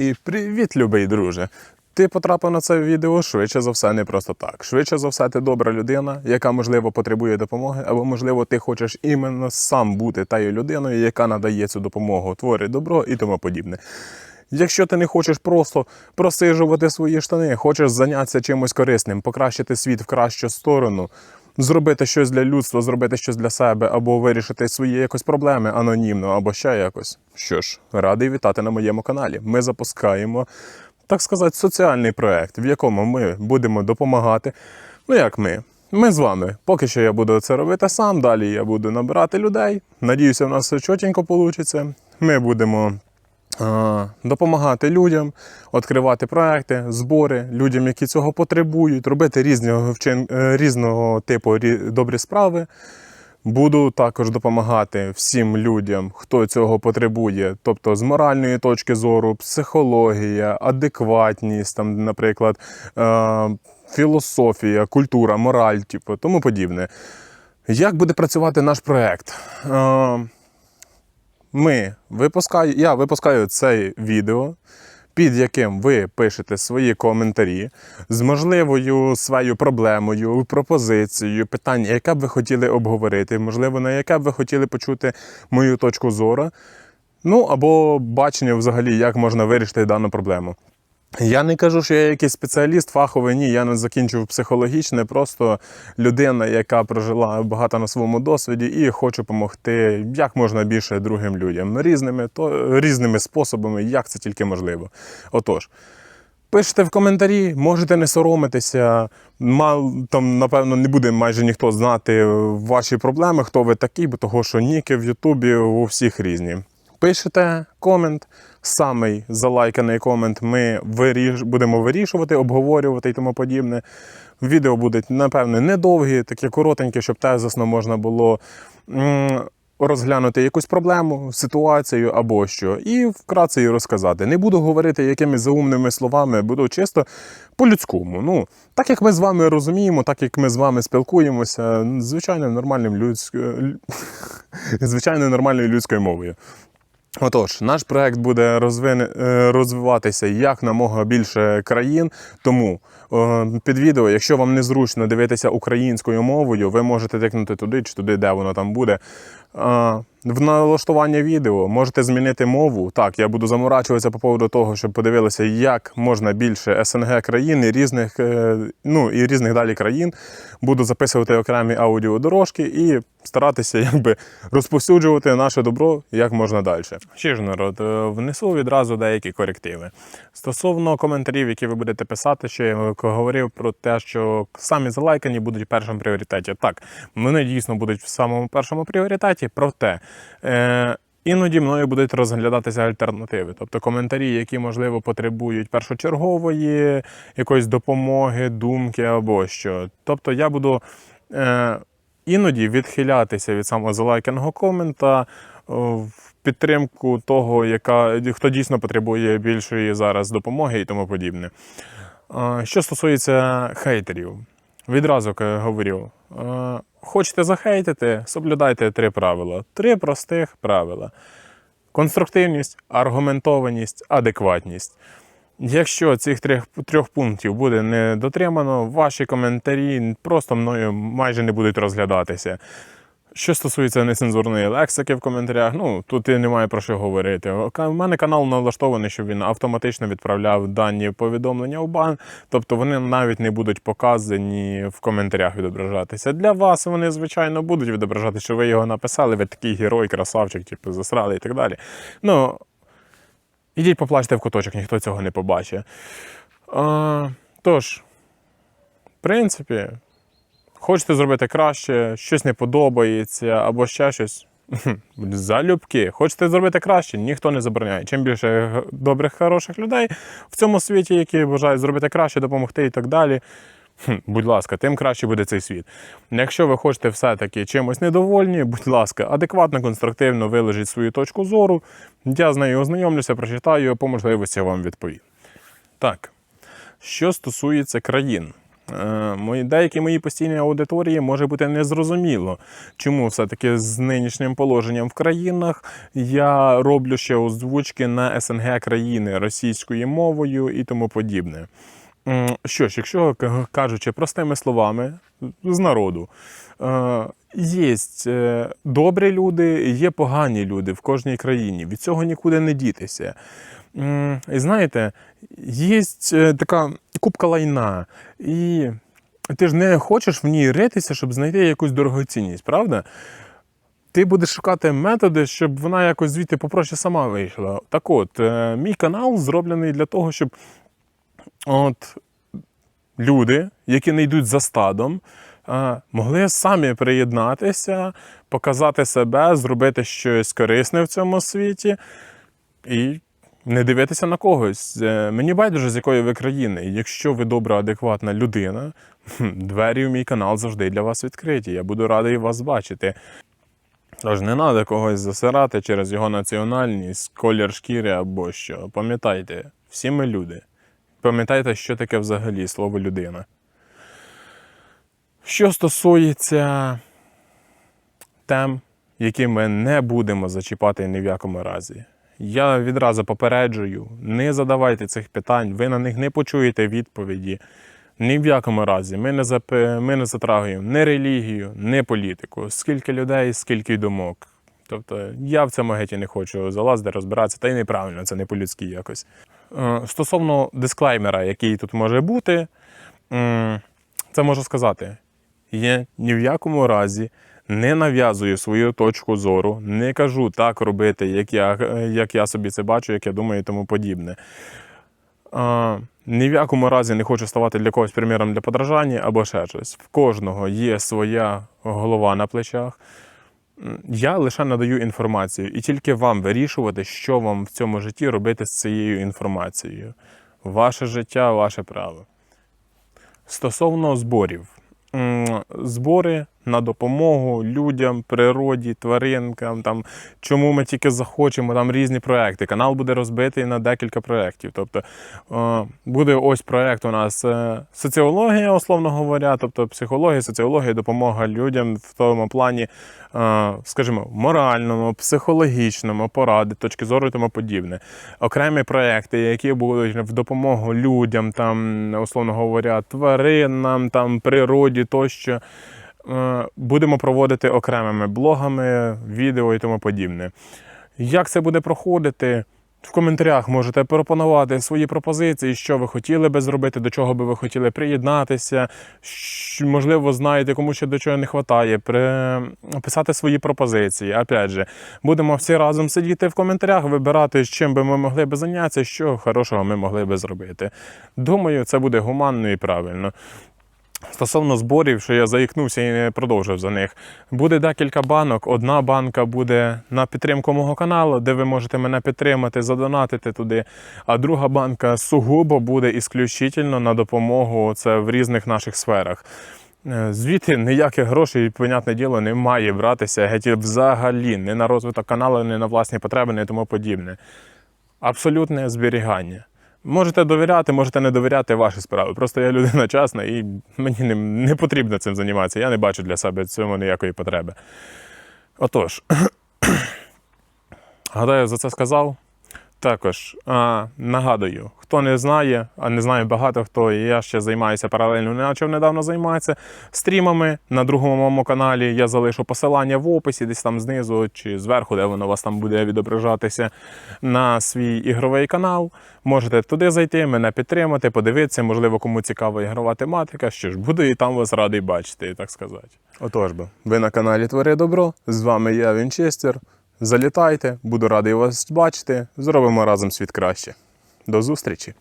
І привіт, любий друже! Ти потрапив на це відео швидше за все, не просто так. Швидше за все, ти добра людина, яка, можливо, потребує допомоги, або, можливо, ти хочеш іменно сам бути тією людиною, яка надає цю допомогу, творить добро і тому подібне. Якщо ти не хочеш просто просижувати свої штани, хочеш зайнятися чимось корисним, покращити світ в кращу сторону, зробити щось для людства, зробити щось для себе, або вирішити свої якось проблеми анонімно, або ще якось. Що ж, радий вітати на моєму каналі. Ми запускаємо, так сказати, соціальний проект, в якому ми будемо допомагати. Ну як ми? Ми з вами. Поки що я буду це робити сам. Далі я буду набирати людей. Надіюся, в нас все чотенько вийде. Ми будемо допомагати людям, відкривати проекти, збори людям, які цього потребують, робити різного, е, різного типу добрі справи. Буду також допомагати всім людям, хто цього потребує, тобто з моральної точки зору, психологія, адекватність, там, наприклад, е- філософія, культура, мораль, типу, тому подібне. Як буде працювати наш проект? Ми випускаю, я випускаю це відео, під яким ви пишете свої коментарі з можливою своєю проблемою, пропозицією, питання, яке б ви хотіли обговорити, можливо, на яке б ви хотіли почути мою точку зору. Ну або бачення взагалі, як можна вирішити дану проблему. Я не кажу, що я якийсь спеціаліст фаховий, ні, я не закінчив психологічне, просто людина, яка прожила багато на своєму досвіді і хочу допомогти як можна більше другим людям різними, то, різними способами, як це тільки можливо. Отож. Пишете в коментарі, можете не соромитися. Мал, там, напевно, не буде майже ніхто знати ваші проблеми, хто ви такі, бо того, що ніки в Ютубі у всіх різні. Пишете комент, самий залайканий комент ми виріш... будемо вирішувати, обговорювати і тому подібне. Відео будуть, напевне, недовгі, такі коротенькі, щоб тезисно можна було розглянути якусь проблему, ситуацію або що, і вкратце її розказати. Не буду говорити якимись заумними словами, буду чисто по-людському. Ну, так як ми з вами розуміємо, так як ми з вами спілкуємося, звичайно, нормальним людською, звичайно, нормальною людською мовою. Отож, наш проект буде е, розвиватися як намога більше країн. Тому е, під відео, якщо вам незручно дивитися українською мовою, ви можете тикнути туди чи туди, де воно там буде. В налаштування відео можете змінити мову. Так, я буду заморачуватися по поводу того, щоб подивилися, як можна більше СНГ країн і різних, е, ну, і різних далі країн. Буду записувати окремі аудіодорожки і старатися якби розповсюджувати наше добро як можна далі. Ще ж народ, е, внесу відразу деякі корективи. Стосовно коментарів, які ви будете писати, що я говорив про те, що самі залайкані будуть в першому пріоритеті. Так, вони дійсно будуть в самому першому пріоритеті, проте. Е, Іноді мною будуть розглядатися альтернативи, тобто коментарі, які, можливо, потребують першочергової якоїсь допомоги, думки або що. Тобто я буду е, іноді відхилятися від самого самозалайканого комента е, в підтримку того, яка, хто дійсно потребує більшої зараз допомоги і тому подібне. Е, Що стосується хейтерів, відразу говорю. е, Хочете захейтити, соблюдайте три правила. Три простих правила: конструктивність, аргументованість, адекватність. Якщо цих трьох, трьох пунктів буде не дотримано, ваші коментарі просто мною майже не будуть розглядатися. Що стосується нецензурної лексики в коментарях, ну тут і немає про що говорити. У мене канал налаштований, щоб він автоматично відправляв дані повідомлення у бан, тобто вони навіть не будуть показані в коментарях відображатися. Для вас вони, звичайно, будуть відображати, що ви його написали, ви такий герой, красавчик, типу, засрали і так далі. Ну, ідіть поплачте в куточок, ніхто цього не побачить. А, тож, в принципі, хочете зробити краще, щось не подобається або ще щось. Залюбки. Хочете зробити краще, ніхто не забороняє. Чим більше добрих, хороших людей в цьому світі, які бажають зробити краще, допомогти і так далі. Будь ласка, тим краще буде цей світ. Якщо ви хочете все-таки чимось недовольні, будь ласка, адекватно, конструктивно виложіть свою точку зору. Я з нею ознайомлюся, прочитаю, по можливості вам відповім. Так, що стосується країн. Е, мої, деякі мої постійні аудиторії може бути незрозуміло, чому все-таки з нинішнім положенням в країнах я роблю ще озвучки на СНГ країни російською мовою і тому подібне. Що ж, якщо кажучи простими словами з народу, е, є добрі люди, є погані люди в кожній країні. Від цього нікуди не дітися. І знаєте, є така купка лайна, і ти ж не хочеш в ній ритися, щоб знайти якусь дорогоцінність, правда? Ти будеш шукати методи, щоб вона якось звідти попроще сама вийшла. Так от, е, мій канал зроблений для того, щоб от люди, які не йдуть за стадом, е, могли самі приєднатися, показати себе, зробити щось корисне в цьому світі і не дивитися на когось. Е, Мені байдуже, з якої ви країни. Якщо ви добра, адекватна людина, двері в мій канал завжди для вас відкриті. Я буду радий вас бачити. Тож не треба когось засирати через його національність, колір шкіри або що. Пам'ятайте, всі ми люди. Пам'ятайте, що таке взагалі слово людина. Що стосується тем, які ми не будемо зачіпати ні в якому разі. Я відразу попереджую, не задавайте цих питань, ви на них не почуєте відповіді. Ні в якому разі. Ми не, зап... ми не затрагуємо ні релігію, ні політику. Скільки людей, скільки думок. Тобто я в цьому геті не хочу залазити, розбиратися, та й неправильно, це не по-людськи якось. Е, Стосовно дисклеймера, який тут може бути, це можу сказати. Я ні в якому разі не нав'язую свою точку зору, не кажу так робити, як я, як я собі це бачу, як я думаю і тому подібне. А, ні в якому разі не хочу ставати для когось приміром для подражання або ще щось. В кожного є своя голова на плечах. Я лише надаю інформацію, і тільки вам вирішувати, що вам в цьому житті робити з цією інформацією. Ваше життя, ваше право. Стосовно зборів. Збори на допомогу людям, природі, тваринкам, там, чому ми тільки захочемо, там різні проекти. Канал буде розбитий на декілька проєктів. Тобто е, буде ось проєкт у нас е, соціологія, условно говоря, тобто психологія, соціологія, допомога людям в тому плані, е, скажімо, моральному, психологічному, поради, точки зору і тому подібне. Окремі проекти, які будуть в допомогу людям, там, условно говоря, тваринам, там, природі тощо. Е, Будемо проводити окремими блогами, відео і тому подібне. Як це буде проходити? В коментарях можете пропонувати свої пропозиції, що ви хотіли би зробити, до чого би ви хотіли приєднатися. Можливо, знаєте, кому ще до чого не вистачає, при... писати свої пропозиції. Опять же, будемо всі разом сидіти в коментарях, вибирати, з чим би ми могли би зайнятися, що хорошого ми могли би зробити. Думаю, це буде гуманно і правильно. Стосовно зборів, що я заїкнувся і не продовжив за них. Буде декілька банок. Одна банка буде на підтримку мого каналу, де ви можете мене підтримати, задонатити туди. А друга банка сугубо буде ісключительно на допомогу це в різних наших сферах. Е, Звідти ніяких грошей, понятне діло, не має братися геть взагалі не на розвиток каналу, не на власні потреби, не тому подібне. Абсолютне зберігання. Можете довіряти, можете не довіряти ваші справи. Просто я людина чесна і мені не, не потрібно цим займатися. Я не бачу для себе цьому ніякої потреби. Отож, гадаю, за це сказав. Також а, нагадую, хто не знає, а не знає багато хто, я ще займаюся паралельно, не почав недавно займатися стрімами на другому моєму каналі. Я залишу посилання в описі, десь там знизу чи зверху, де воно у вас там буде відображатися на свій ігровий канал. Можете туди зайти, мене підтримати, подивитися, можливо, кому цікава ігрова тематика. Що ж, буду і там вас радий бачити, так сказати. Отож би, ви на каналі Твори Добро. З вами я, Вінчестер. Залітайте, буду радий вас бачити. Зробимо разом світ краще. До зустрічі!